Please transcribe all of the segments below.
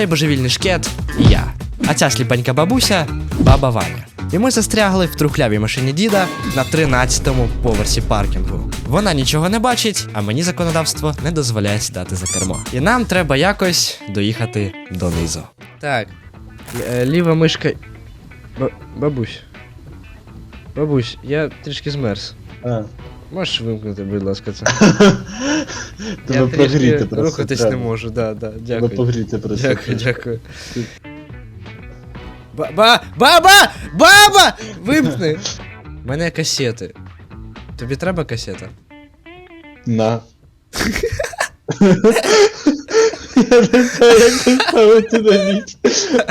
цей божевільний шкет я. А ця сліпенька бабуся баба Ваня. І ми застрягли в трухлявій машині діда на 13-му поверсі паркінгу. Вона нічого не бачить, а мені законодавство не дозволяє сідати за кермо. І нам треба якось доїхати донизу. Так, е, ліва мишка. Ба- бабусь. Бабусь, я трішки змерз. А, Можеш вимкнути, будь ласка, це. тебе прогріти просто. рухатись треба. не можу, да, да, Тебе дякую. погріти просто. Дякую, дякую. Ба- Баба! Баба! Вимкни! У мене касети. Тобі треба касета? На. Я не знаю, як поставити на ніч.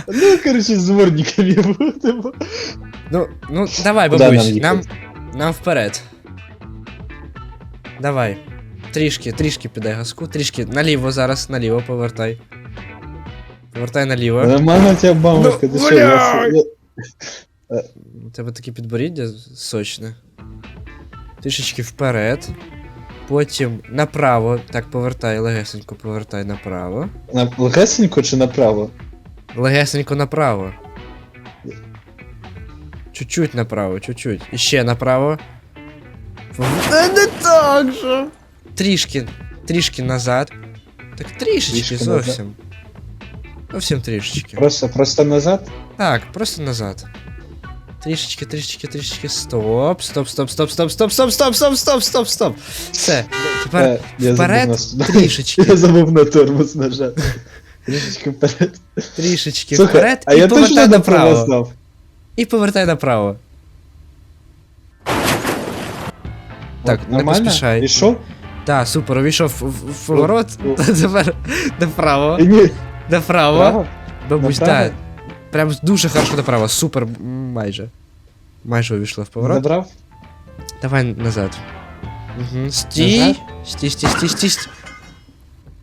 Ну, коротше, з дворниками будемо. Ну, ну, давай, Куди бабусь, нам нам, їхати? нам вперед. Давай. Трішки, трішки підай газку, трішки наліво зараз, наліво повертай. Повертай наліво. Нормально у тебе бабушка, Ну, ти що? я- я- У тебе таке підборіддя сочне. Трішечки вперед. Потім направо. Так, повертай, легесенько повертай направо. На легесенько чи направо? Легесенько направо. Чуть-чуть направо, чуть-чуть. І ще направо. Та не так же. Трішки, трішки назад. Так трішечки Трішки зовсім. Зовсім трішечки. Просто, просто назад? Так, просто назад. Трішечки, трішечки, трішечки. Стоп, стоп, стоп, стоп, стоп, стоп, стоп, стоп, стоп, стоп, стоп, стоп. Все. Тепер Е, я вперед забув на- трішечки. Я забув на тормоз нажати. Трішечки вперед. Трішечки Слухай, вперед а і я точно повертай направо направо. знав. І повертай направо. Так, не нормально? поспішай. Пішов? Так, супер, увійшов в, в, в поворот. О, о. Тепер направо. Ні, Направо. право? Бабусь, Направо? так. Прям дуже хорошо направо. Супер, м, майже. Майже увійшла в поворот. Забрав? Давай назад. Угу. Стій. Назад? Стій, стій, стій, стій, стій.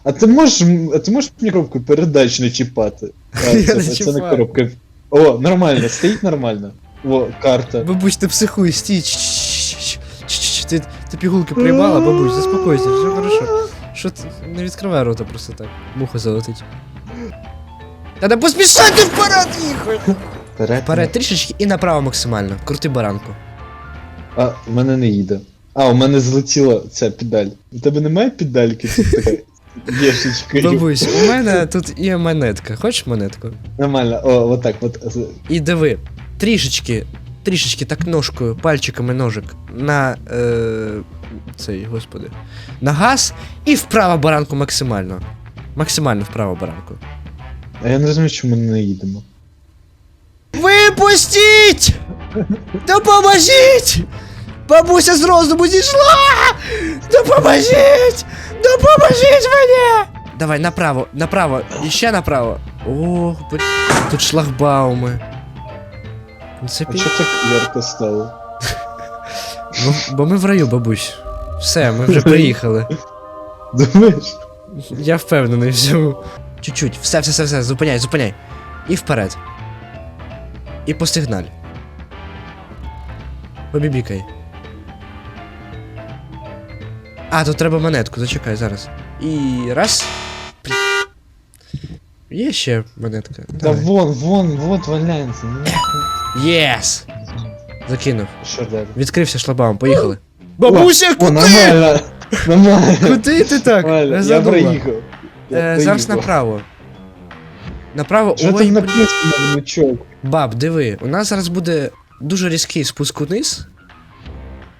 А ти можеш, м- а ти можеш мені коробку передач не чіпати? А, Я це, не це не коробка. О, нормально, стоїть нормально. О, карта. Бабусь, ти психуй, стій. Ч-ч-ч-ч-ч-ч. Ти, ти пігулки приймала, бабусь, заспокойся, все хорошо. Що ти не відкривай рота просто так. Муха залетить. Та не поспішайте вперед їхати! Вперед. Вперед трішечки і направо максимально. Крути баранку. А, в мене не їде. А, у мене злетіла ця педаль. У тебе немає педальки така? Бабусь, у мене тут є монетка. Хочеш монетку? Нормально, о, вот так, вот. І диви, трішечки, трішечки так ножкою, пальчиками ножик на е, цей, господи. На газ і вправо баранку максимально. Максимально вправо баранку. А я не розумію, чому ми не їдемо. Випустіть! Допоможіть! Бабуся з розуму зійшла! Допоможіть! Допоможіть мені! Давай, направо, направо, і ще направо. О, блін, тут шлагбауми. Ну, Це А чого так ярко стало? бо, бо ми в раю, бабусь. Все, ми вже приїхали. Думаєш? Я впевнений, все. Чуть-чуть, все, все, все, все, зупиняй, зупиняй. І вперед. І по сигналь. Побібікай. А, тут треба монетку, зачекай зараз. І раз. Є ще монетка. Давай. вон, вон, вот валяється. Єс! Закинув. Що далі? Відкрився шлагбаум, поїхали. Бабуся, О, куди? нормально! Нормально! Куди ти так? Нормально, Я проїхав. Я Е, зараз направо. Направо. Що Ой, там блін. написано на внучок? Баб, диви, у нас зараз буде дуже різкий спуск униз.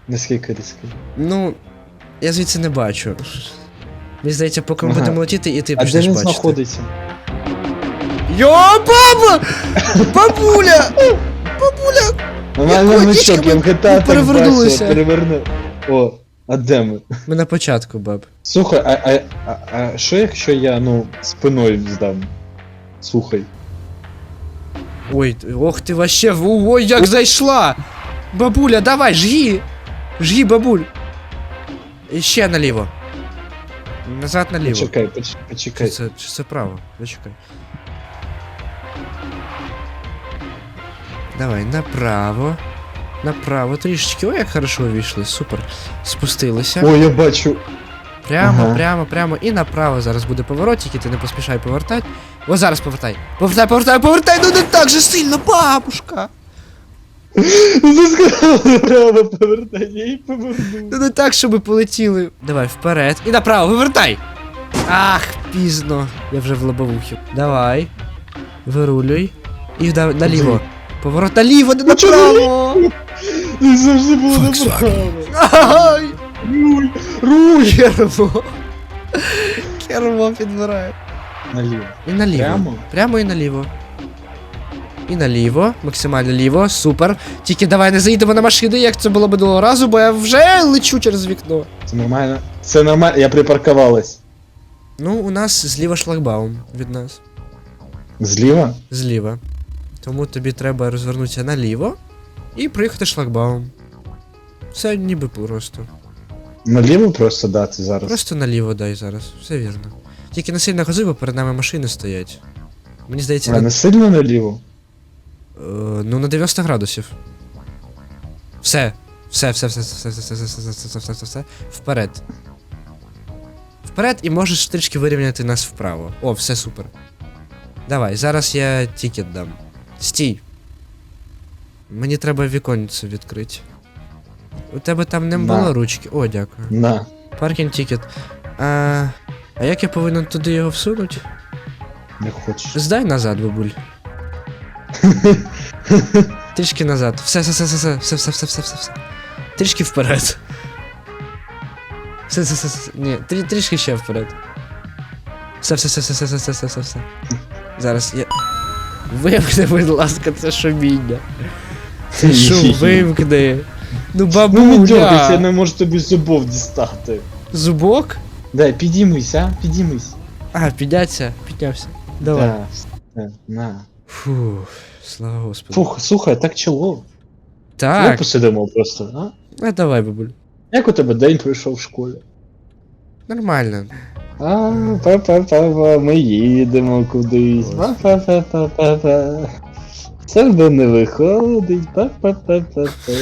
Наскільки різкий? Ну, я звідси не бачу. Мені здається, поки ми Ага. будемо летіти, і ти А де почнеш він бачити. знаходиться? Йо, баба! Бабуля! Бабуля! Якого внучок, дідька я в ми- GTA ми так перевернулися? перевернув. О, а де ми? Ми на початку, баб. Слухай, а, а, а, а що якщо я, ну, спиною здам? Слухай. Ой, ох ти вообще, в- ой, як зайшла! Бабуля, давай, жги! Жги, бабуль! І ще наліво. Назад наліво. Почекай, поч- Чи почекай. це, чи це право? Зачекай. Давай, направо. Направо трішечки. Ой, як хорошо увійшли, супер. Спустилися. О, я бачу. Прямо, Ага. прямо, прямо. І направо зараз буде поворот, тільки ти не поспішай повертати. О, зараз повертай. Повертай, повертай, повертай, ну не так же сильно, бабушка. Ти сказав право повертай, я їй поверну. Ну не так, щоб ми полетіли. Давай, вперед. І направо, вивертай. Ах, пізно. Я вже в лобовухі. Давай. Вирулюй. І наліво. Поворот наліво, не направо. Завжди було направо. Ай! Руй, руй. Кермо. Кермо підбирає. Наліво. І наліво. Прямо? Прямо і наліво. І наліво, максимально ліво, супер. Тільки давай не заїдемо на машини, як це було минулого разу, бо я вже лечу через вікно. Це нормально. Це нормально, я припаркувалась. Ну, у нас зліва шлагбаум від нас. Зліва? Зліва. Тому тобі треба розвернутися наліво і проїхати шлагбаум. Все ніби просто. Наліво просто дати зараз. Просто наліво дай зараз. Все вірно. Тільки не сильно газуй, бо перед нами машини стоять. Мені здається, А на... не сильно наліво? Е, ну на 90 градусів. Все. Все, все, все, все, все, все, все, все, все, все, все, все, все. Вперед. Вперед і можеш трішки вирівняти нас вправо. О, все супер. Давай, зараз я тікет дам. Стій. Мені треба віконницю відкрити. У тебе там не На. було ручки. О, дякую. На. Паркінг тікет. А, а як я повинен туди його всунути? Не хочеш. Здай назад, бабуль. Трішки назад. Все, все, все, все, все, все, все, все, все, все. Трішки вперед. Все, все, все, все. Ні, трі, трішки ще вперед. Все, все, все, все, все, все, все, все, все, все. Зараз я. Вимкни, будь ласка, це шуміння. Це шум, вимкни. Ну, Ну не дергайся, я не можу тобі зубов дістати. Зубок? Дай, підіймись, а? Підіймись. А, підняться, піднявся. Давай. Да, на. Фух, слава господу. Фух, слухай, так чоло. Ми Так, посидимо просто, а? а давай, бабуль. Як у тебе день пройшов в школі? Нормально. А, па па па па ми їдемо кудись. па па па па па па Сердо не виходить, па па па па па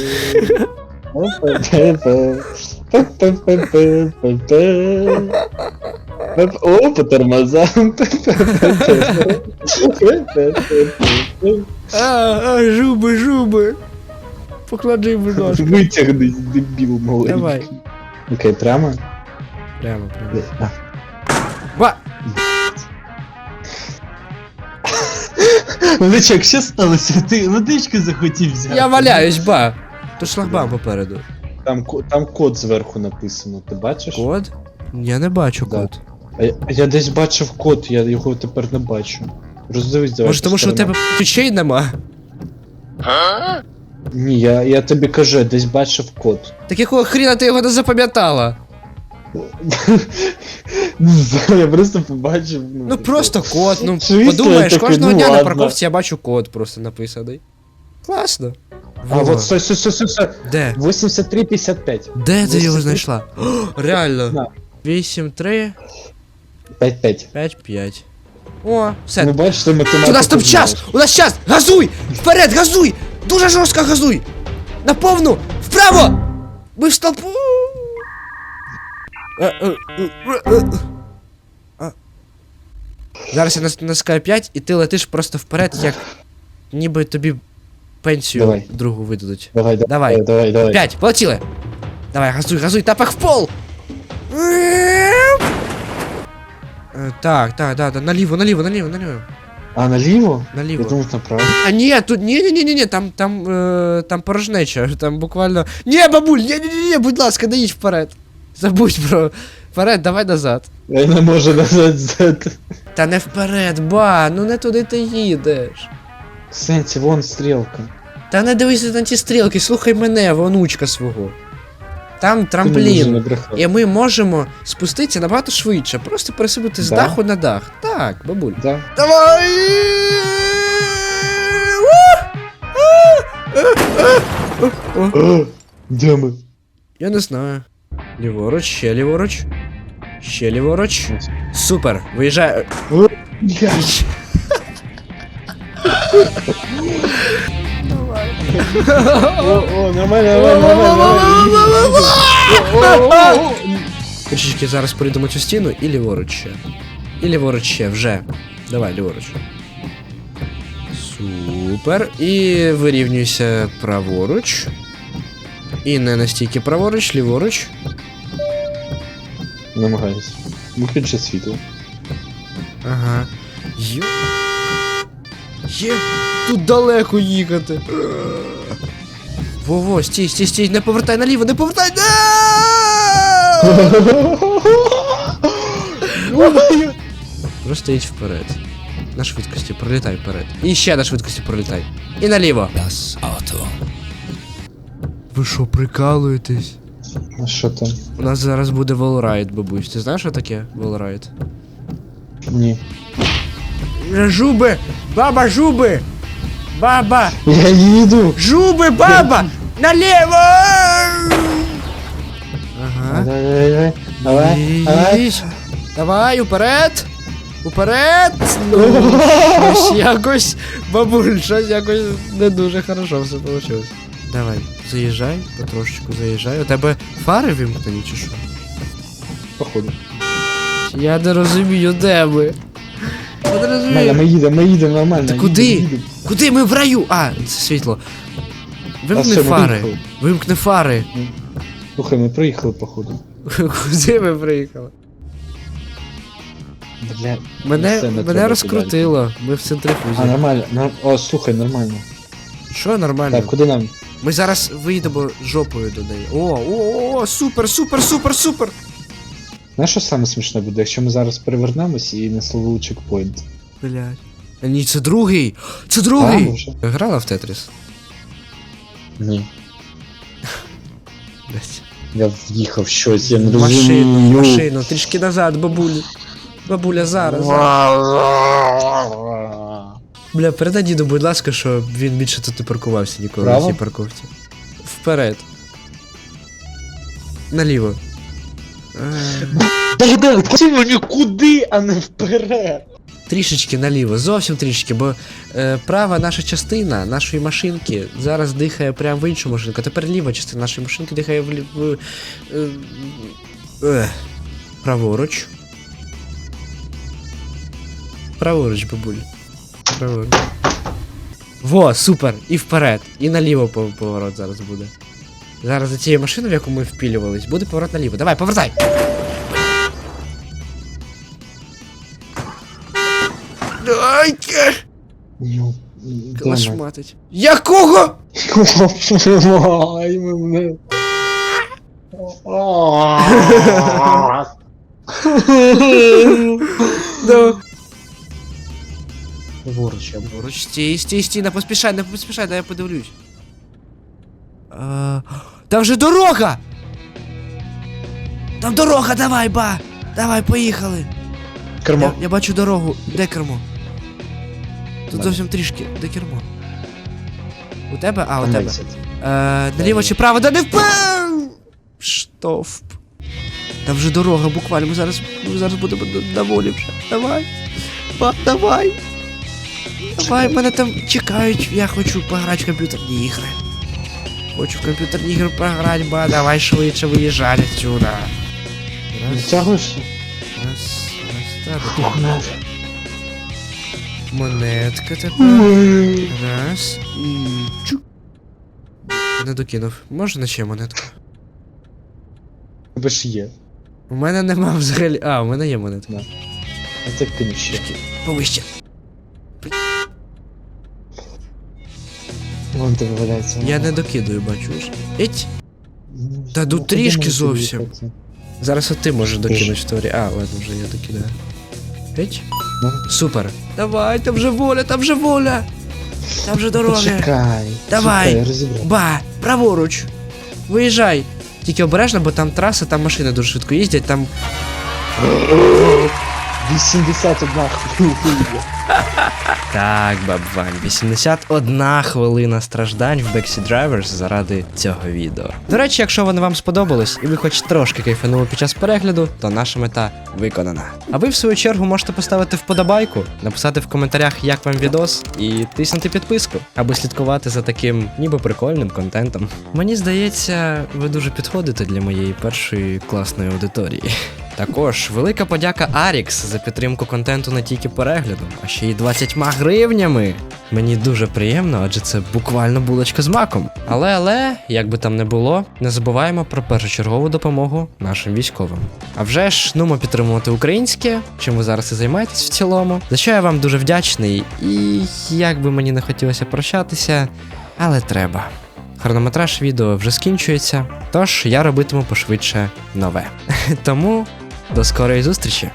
о, по тормозам. А, а, жуби, жуби. Поклади, будь ласка. Витягнись, дебіл маленький. Давай. Окей, прямо? Прямо, прямо. Величак, що сталося? Ти водички захотів взяти? Я валяюсь, ба! Тут шлагбаум попереду. Там, ко- там код зверху написано, ти бачиш? Код? Я не бачу Да. код. А я, я десь бачив код, я його тепер не бачу. Роздивись, давай. Може, тому що у по тебе ключей нема? сторонам. Ні, я, я тобі кажу, я десь бачив код. Так якого хріна ти його не запам'ятала? Не знаю, я просто побачив. Ну, Ну просто код, ну Чисто, подумаєш, я такий, кожного ну дня на ладно. парковці я бачу код просто написаний. Класно. А Вова, от стой, стой, стой, стой, стой. Де? 83-55. Де ти його Ось знайшла? О, реально. На. 8, 3, 5-5. 5, 5. О, все, Ну бачиш, ти математику У нас там знаєш. час! У нас час! Газуй! Вперед, газуй! Дуже жорстко газуй! На повну! Вправо! Ми в столпу! Е, е, е, е, е. А. Зараз я нас- натискаю 5 і ти летиш просто вперед, як ніби тобі пенсію Давай. другу видадуть. Давай, давай, Давай. давай, давай. 5, полетіли! Давай, газуй, газуй, тапах в пол! Е, Так, так, так, так, наліво, наліво, наліво, наліво. А наліво? Наліво. Я думав направо. А ні, тут ні, ні, ні, ні, ні, там, там, е, там порожнеча, там буквально. Ні, бабуль, ні, ні, ні, ні, будь ласка, не їдь вперед. Забудь про. Вперед, давай назад. Я не можу назад взяти. Та не вперед, ба, ну не туди ти їдеш. Сенсі, вон стрілка. Та не дивися на ті стрілки, слухай мене, вонучка свого. Там трамплін. І ми можемо спуститися набагато швидше, просто пересипати з Да? даху на дах. Так, бабуль. Да. Давай! О, Де ми? Я не знаю. Ліворуч, ще ліворуч. Ще ліворуч. Супер. Виїжджає. О, блядь. О, о, нормально, нормально, нормально, нормально. О, о, о, о. Трішечки зараз пройдемо цю стіну і ліворуч ще. І ліворуч ще, вже. Давай, ліворуч. Супер. І вирівнюйся праворуч. І не настільки праворуч, ліворуч. Намагаюсь. Виключи світло. Ага. Є. Є. Тут далеко їхати. Во-во, стій, стій, стій, не повертай наліво, не повертай! Не! Просто їдь вперед. На швидкості, пролітай вперед. І ще на швидкості пролітай. І наліво. Ви що, прикалуєтесь? А що там? У нас зараз буде волрайд, бабусь. Ти знаєш, що таке волрайд? Ні. Жуби! Баба, жуби! Баба! Я їду! Жуби, баба! Налево! Ага. Давай, давай, давай. Їсть. Давай, уперед! Уперед! Ну, щось якось, бабуль, щось якось не дуже хорошо все вийшло. Давай, заїжджай, потрошечку заїжджай. У тебе фари вимкнені чи що? Походу. Я не розумію, де ми. Я не Маля, розумію. ми їдемо, ми їдемо нормально. Та їдемо, куди? їдемо. Куди ми в раю? А, це світло. Вимкни все, ми фари. виїхали. Вимкни фари. Слухай, ми проїхали, походу. Куди ми приїхали? Бля. Мене, Все, не мене треба розкрутило. Ми в А, нормально. Нар... О, слухай, нормально. Що нормально? Так, куди нам? Ми зараз вийдемо жопою до неї. О, о, о, о, супер, супер, супер, супер! Знаєш, що саме смішне буде, якщо ми зараз перевернемось і не словили чекпоінт? Блять. А ні, це другий! Це А, другий! може? Грала в Тетріс? Ні. Блять. Я в'їхав щось, я не Машину, розумію. машину, трішки назад, бабулю. Бабуля, зараз. зараз. Бля, передай діду, будь ласка, що він більше тут не паркувався ніколи Право? на цій парковці. Вперед. Наліво. Е, Богдан, чому нікуди, а не вперед? Трішечки наліво, зовсім трішечки, бо е, права наша частина нашої машинки зараз дихає прямо в іншу машинку, а тепер ліва частина нашої машинки дихає в, лі- в е, е, праворуч. Праворуч, бабуль. Праворуч. Во, супер! І вперед. І наліво поворот зараз буде. Зараз за цією машиною, в яку ми впілювались, буде поворот наліво. Давай, повертай! Дайте! Ну, Калашматить. Якого? Ай. Да. Ліворуч, я Поруч, стій, стій, стій, не поспішай, не поспішай, дай я подивлюсь. А, там же дорога! Там дорога, давай, ба! Давай, поїхали! Кермо. я бачу дорогу. Де кермо? Тут Мене. зовсім трішки. Де кермо? У тебе? А, у тебе. Е, наліво чи право? Да не впав! Штовп. Там вже дорога, буквально. Ми зараз, ми зараз будемо на волі вже. Давай. Ба, давай. Давай, мене там чекають. Я хочу пограти в комп'ютерні ігри. Хочу в комп'ютерні ігри пограти, ба, давай швидше виїжджай отсюда. Раз, Втягуєшся? раз, раз, так. Фух. Монетка тепер. Раз і чук. Не докинув. Можна ще монетку? Тебе ж є. У мене нема взагалі. А, у мене є монетка. А ти кину ще. Повище. Вон валяється. Я не докидаю, бачиш. Еть. Ну, Та ну куди трішки мені зовсім. Зараз от ти можеш докинути в творі. А, ладно, вже я докидаю. Еть. Ну. Супер. Давай, там же воля, там же воля. Там же дорога. Почекай. Давай. Чекай, розібрав. Ба, праворуч. Виїжджай. Тільки обережно, бо там траса, там машини дуже швидко їздять, там. 81 хвилина. Так, баб Вань, 81 хвилина страждань в Backseat Drivers заради цього відео. До речі, якщо вони вам сподобались і ви хоч трошки кайфанули під час перегляду, то наша мета виконана. А ви в свою чергу можете поставити вподобайку, написати в коментарях, як вам відос, і тиснути підписку, аби слідкувати за таким ніби прикольним контентом. Мені здається, ви дуже підходите для моєї першої класної аудиторії. Також велика подяка Арікс за підтримку контенту не тільки переглядом, а ще й 20 гривнями. Мені дуже приємно, адже це буквально булочка з маком. Але але, як би там не було, не забуваємо про першочергову допомогу нашим військовим. А вже ж нумо підтримувати українське, чим ви зараз і займаєтесь в цілому. За що я вам дуже вдячний, і як би мені не хотілося прощатися, але треба. Хронометраж відео вже скінчується, тож я робитиму пошвидше нове. Тому до скорої зустрічі!